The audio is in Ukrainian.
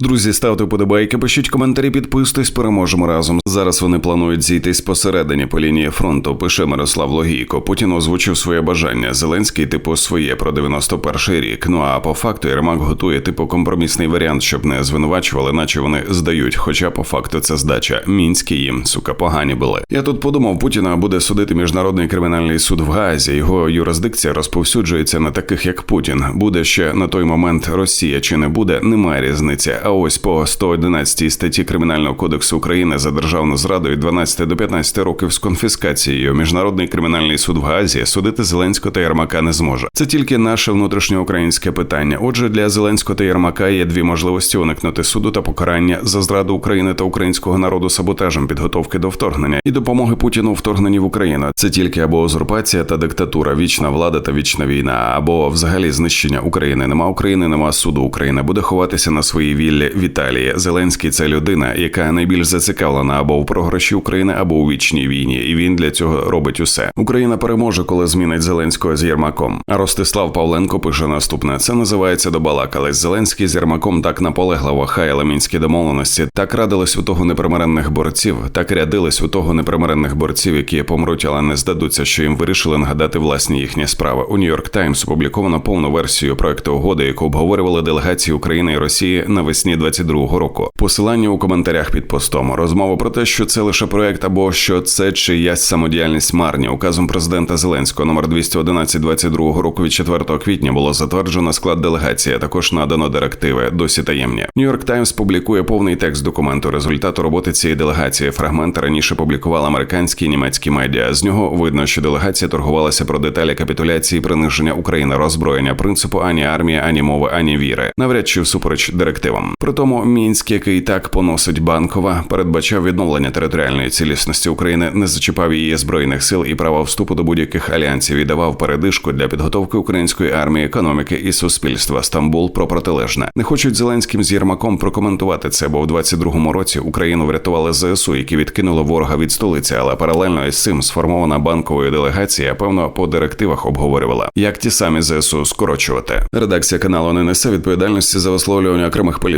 Друзі, ставте вподобайки, пишіть коментарі, підписуйтесь, переможемо разом. Зараз вони планують зійтись посередині по лінії фронту. Пише Мирослав Логійко. Путін озвучив своє бажання. Зеленський, типу, своє про 91-й рік. Ну а по факту Єрмак готує типу компромісний варіант, щоб не звинувачували, наче вони здають. Хоча по факту це здача. Мінські їм сука погані були. Я тут подумав, Путіна буде судити міжнародний кримінальний суд в Гаазі. Його юрисдикція розповсюджується на таких, як Путін. Буде ще на той момент Росія чи не буде, немає різниці. А ось по 111 статті Кримінального кодексу України за державну зраду від 12 до 15 років з конфіскацією. Міжнародний кримінальний суд в Гаазі судити Зеленського та Єрмака не зможе. Це тільки наше внутрішньоукраїнське питання. Отже, для Зеленського та Єрмака є дві можливості уникнути суду та покарання за зраду України та українського народу саботажем підготовки до вторгнення і допомоги Путіну вторгненні в Україну. Це тільки або узурпація та диктатура, вічна влада та вічна війна, або взагалі знищення України. Нема України, нема суду. Україна буде ховатися на своїй віллі в. Зеленський це людина, яка найбільш зацікавлена або в програші України, або у вічній війні, і він для цього робить усе. Україна переможе, коли змінить Зеленського з Єрмаком. А Ростислав Павленко пише наступне: це називається добалакались. Зеленський з Єрмаком так наполегливо хаяли мінські домовленості, так радились у того непримиренних борців, так рядились у того непримиренних борців, які помруть, але не здадуться, що їм вирішили нагадати власні їхні справи. У Нью-Йорк Таймс опубліковано повну версію проекту угоди, яку обговорювали делегації України і Росії навесні 22-го року. Посилання у коментарях під постом. Розмова про те, що це лише проект або що це чиясь самодіяльність марні. Указом президента Зеленського номер 211 22 року від 4 квітня було затверджено склад делегації. а Також надано директиви. Досі таємні. Нью-Йорк Таймс публікує повний текст документу. Результату роботи цієї делегації. Фрагмент раніше публікували американські і німецькі медіа. З нього видно, що делегація торгувалася про деталі капітуляції, приниження України, роззброєння принципу ані армії, ані мови, ані віри, навряд чи всупереч директивам. Притому мінськ, який так поносить банкова, передбачав відновлення територіальної цілісності України, не зачіпав її збройних сил і права вступу до будь-яких альянсів і давав передишку для підготовки української армії, економіки і суспільства. Стамбул про протилежне не хочуть Зеленським з Єрмаком прокоментувати це, бо в 22-му році Україну врятували ЗСУ, які відкинули ворога від столиці, але паралельно із цим сформована банковою делегація, певно, по директивах обговорювала, як ті самі ЗСУ скорочувати. Редакція каналу не несе відповідальності за висловлювання окремих